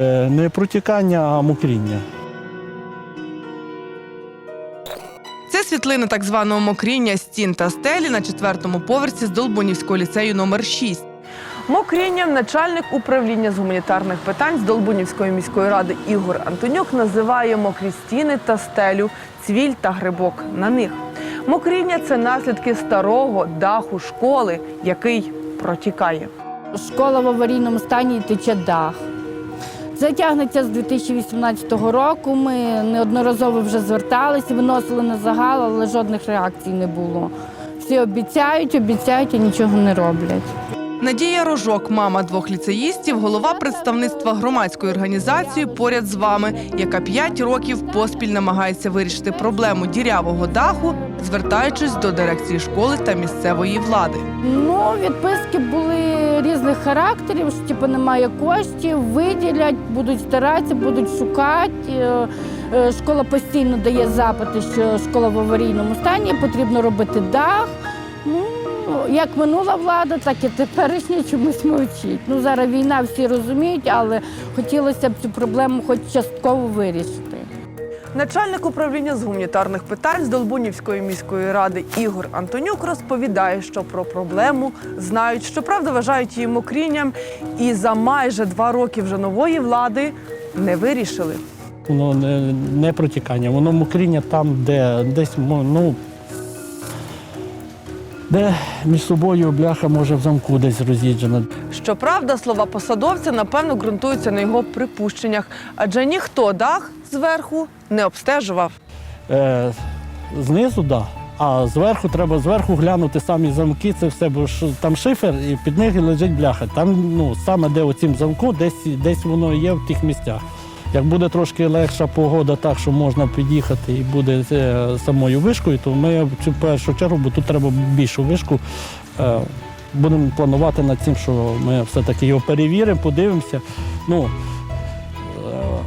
Е, Не протікання, а мокріння. Це світлина так званого мокріння стін та стелі на четвертому поверсі з Долбунівського ліцею номер 6. Мокрінням начальник управління з гуманітарних питань з Долбунівської міської ради Ігор Антонюк називає мокрі стіни та стелю, цвіль та грибок на них. Мокріння це наслідки старого даху школи, який протікає. Школа в аварійному стані і тече дах. Це тягнеться з 2018 року. Ми неодноразово вже зверталися, виносили на загал, але жодних реакцій не було. Всі обіцяють, обіцяють і нічого не роблять. Надія Рожок, мама двох ліцеїстів, голова представництва громадської організації поряд з вами, яка п'ять років поспіль намагається вирішити проблему дірявого даху, звертаючись до дирекції школи та місцевої влади. Ну, відписки були різних характерів, що типу немає коштів, виділять, будуть старатися, будуть шукати. Е, е, Школа постійно дає запити, що школа в аварійному стані, потрібно робити дах. Як минула влада, так і теперішня чомусь мовчить. Ну, зараз війна, всі розуміють, але хотілося б цю проблему хоч частково вирішити. Начальник управління з гуманітарних питань з Долбунівської міської ради Ігор Антонюк розповідає, що про проблему знають, щоправда, вважають її мокрінням, і за майже два роки вже нової влади не вирішили. Воно не, не протікання, воно мокріння там, де десь ну, де між собою бляха може в замку десь роз'їджена. Щоправда, слова посадовця напевно ґрунтуються на його припущеннях, адже ніхто дах зверху не обстежував. Е, знизу. Да. А зверху треба зверху глянути самі замки, це все, бо ж там шифер і під них лежить бляха. Там ну, саме де оцім замку, десь, десь воно є в тих місцях. Як буде трошки легша погода, так що можна під'їхати і буде е, самою вишкою, то ми в цю першу чергу, бо тут треба більшу вишку, е, будемо планувати над цим, що ми все-таки його перевіримо, подивимося. Ну,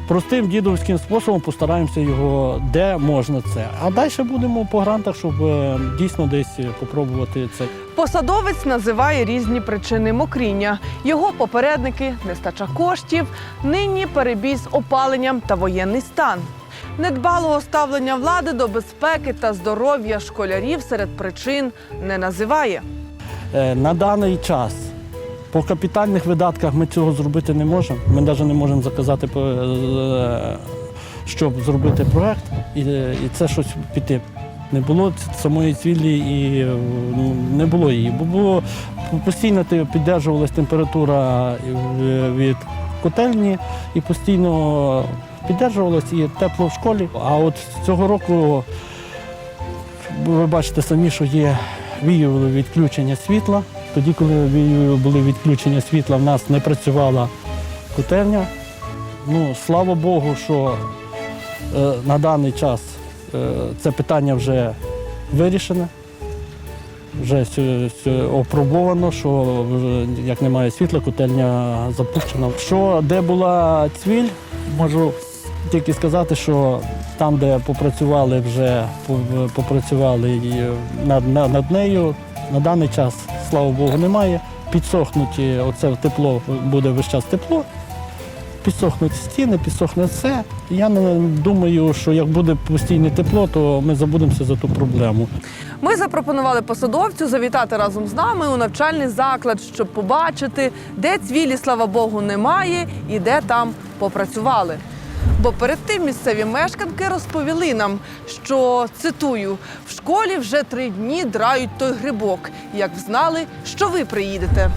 Простим дідовським способом постараємося його, де можна це. А далі будемо по грантах, щоб е, дійсно десь попробувати це. Посадовець називає різні причини мокріння. Його попередники нестача коштів, нині перебій з опаленням та воєнний стан. Недбалого ставлення влади до безпеки та здоров'я школярів серед причин не називає. Е, На даний час по капітальних видатках ми цього зробити не можемо. Ми навіть не можемо заказати, е, щоб зробити проект і, це щось піти. Не було самої цвілі і ну, не було її. Бо було постійно піддержувалась температура е, від котельні і постійно піддержувалась і тепло в школі. А от цього року ви бачите самі, що є віювали відключення світла. Тоді, коли були відключення світла, в нас не працювала котельня. Ну, слава Богу, що е, на даний час е, це питання вже вирішене, вже опробовано, що вже, як немає світла, котельня запущена. Що де була цвіль, можу тільки сказати, що там, де попрацювали вже попрацювали над, над, над нею, на даний час, слава Богу, немає. Підсохнуті, оце тепло буде весь час тепло. Підсохнуть стіни, підсохне все. Я не думаю, що як буде постійне тепло, то ми забудемося за ту проблему. Ми запропонували посадовцю завітати разом з нами у навчальний заклад, щоб побачити, де цвілі, слава Богу, немає і де там попрацювали. Бо перед тим місцеві мешканки розповіли нам, що цитую, в школі вже три дні драють той грибок, як знали, що ви приїдете.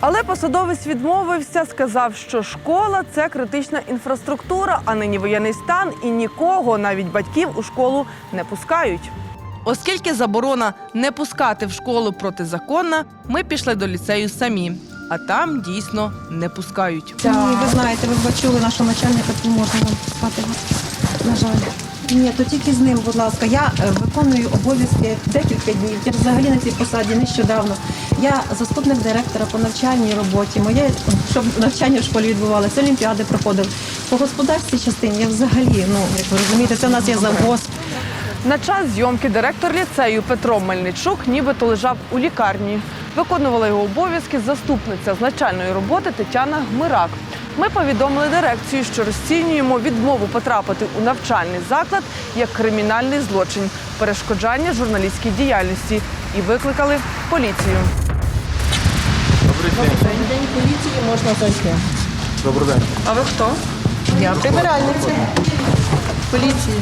Але посадовець відмовився, сказав, що школа це критична інфраструктура, а нині воєнний стан, і нікого, навіть батьків, у школу не пускають. Оскільки заборона не пускати в школу протизаконна, ми пішли до ліцею самі, а там дійсно не пускають. Ні, ви знаєте, ви бачили нашого начальника, то можна вам вас. На жаль. Ні, то тільки з ним, будь ласка. Я е, виконую обов'язки декілька днів. Я взагалі на цій посаді нещодавно. Я заступник директора по навчальній роботі. Моє щоб навчання в школі відбувалося, олімпіади проходив. По господарській частині я взагалі, ну як ви розумієте, це в нас є завгосп. На час зйомки директор ліцею Петро Мельничук нібито лежав у лікарні. Виконувала його обов'язки заступниця з начальної роботи Тетяна Гмирак. Ми повідомили дирекцію, що розцінюємо відмову потрапити у навчальний заклад як кримінальний злочин, перешкоджання журналістській діяльності і викликали поліцію. День поліції можна то А ви хто? Я прибиральниця. Поліції.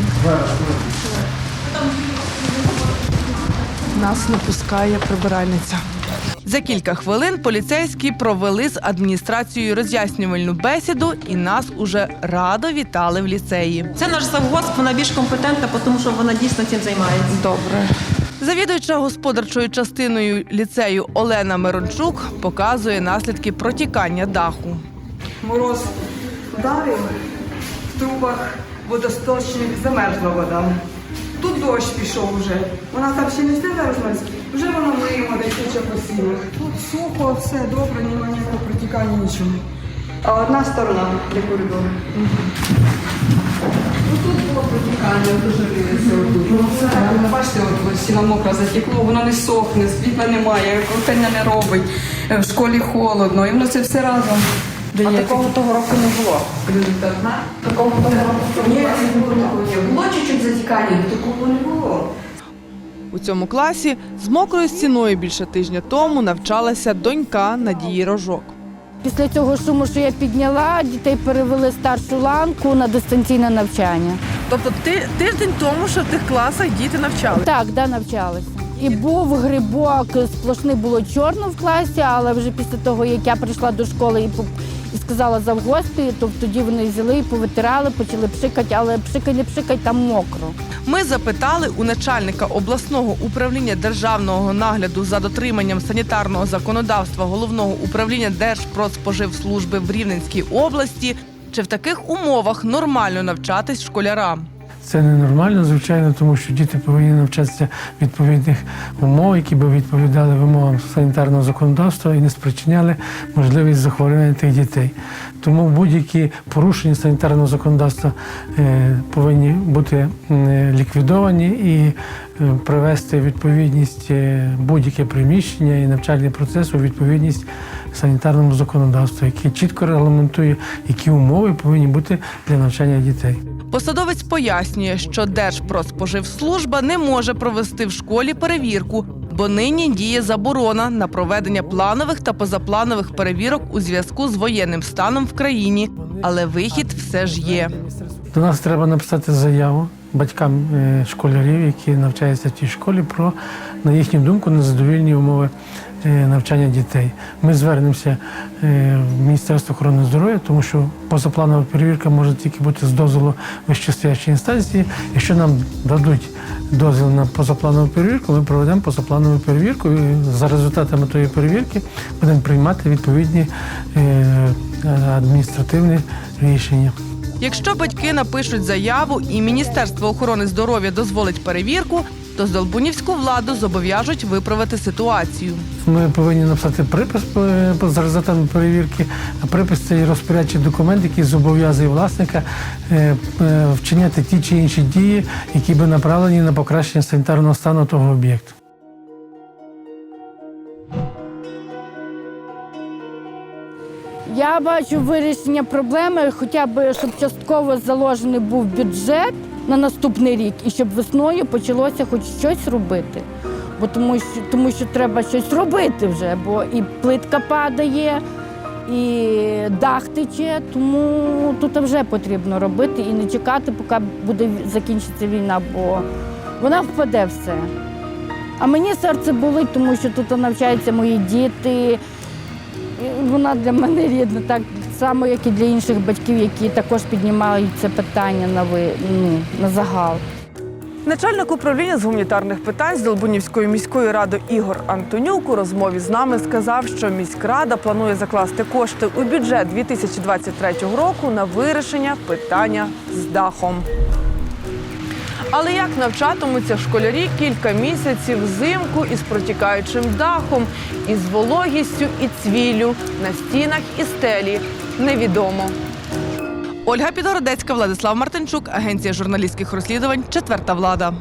Нас не пускає прибиральниця. За кілька хвилин поліцейські провели з адміністрацією роз'яснювальну бесіду, і нас уже радо вітали в ліцеї. Це наш завгосп, вона більш компетентна, тому що вона дійсно цим займається. Добре. Завідуюча господарчою частиною ліцею Олена Мирончук показує наслідки протікання даху. Мороз вдарив, в трубах водосточних замерзла вода. Дощ пішов вже. Вона там ще не замерзлась, вже вона миємо десь тече по стінах. Тут сухо, все добре, немає ніякого протікання, нічого. А одна сторона для коридору. Ну, тут було протікання, дуже жалілися отут. Ну, бачите, от стіна мокра затекло, воно не сохне, світла немає, котельня не робить, е, в школі холодно, і воно це все разом. А такого того року не було. Такого того року ні, не було. Чуть-чуть затікання, але такого не було. У цьому класі з мокрою стіною більше тижня тому навчалася донька Надії Рожок. Після цього шуму, що я підняла, дітей перевели старшу ланку на дистанційне навчання. Тобто ти тиждень тому, що в тих класах діти навчали. Так, да, навчалися. І був грибок, сплошний було чорно в класі, але вже після того, як я прийшла до школи і, по- і сказала завгости, то тоді вони взяли і повитирали, почали пшикати, але пшикай, не пшикай, там мокро. Ми запитали у начальника обласного управління державного нагляду за дотриманням санітарного законодавства головного управління Держпродспоживслужби в Рівненській області, чи в таких умовах нормально навчатись школярам. Це ненормально, звичайно, тому що діти повинні навчатися відповідних умов, які би відповідали вимогам санітарного законодавства і не спричиняли можливість захворювання тих дітей. Тому будь-які порушення санітарного законодавства е, повинні бути ліквідовані і е, привести відповідність е, будь-яке приміщення і навчальний процес у відповідність санітарному законодавству, яке чітко регламентує, які умови повинні бути для навчання дітей. Посадовець пояснює, що Держпродспоживслужба не може провести в школі перевірку, бо нині діє заборона на проведення планових та позапланових перевірок у зв'язку з воєнним станом в країні. Але вихід все ж є. До нас треба написати заяву батькам е, школярів, які навчаються в тій школі, про, на їхню думку, незадовільні умови навчання дітей. Ми звернемося е, в Міністерство охорони здоров'я, тому що позапланова перевірка може тільки бути з дозволу вищестоячої інстанції. Якщо нам дадуть дозвіл на позапланову перевірку, ми проведемо позапланову перевірку. І за результатами тої перевірки будемо приймати відповідні е, адміністративні рішення. Якщо батьки напишуть заяву і Міністерство охорони здоров'я дозволить перевірку, то здолбунівську владу зобов'яжуть виправити ситуацію. Ми повинні написати припис е, за результатами перевірки. А припис це розпорядчий документ, який зобов'язує власника е, е, вчиняти ті чи інші дії, які би направлені на покращення санітарного стану того об'єкту. Я бачу вирішення проблеми, хоча б щоб частково заложений був бюджет на наступний рік, і щоб весною почалося хоч щось робити. Бо тому що, тому що треба щось робити вже, бо і плитка падає, і дах тече, тому тут вже потрібно робити і не чекати, поки буде закінчиться війна, бо вона впаде все. А мені серце болить, тому що тут навчаються мої діти. І Вона для мене рідна, так само, як і для інших батьків, які також піднімають це питання на ви, ну, на загал. Начальник управління з гуманітарних питань з Долбунівської міської ради Ігор Антонюк у розмові з нами сказав, що міськрада планує закласти кошти у бюджет 2023 року на вирішення питання з дахом. Але як навчатимуться школярі кілька місяців взимку із протікаючим дахом, із вологістю і цвіллю на стінах і стелі, невідомо. Ольга Підгородецька, Владислав Мартинчук, агенція журналістських розслідувань Четверта влада.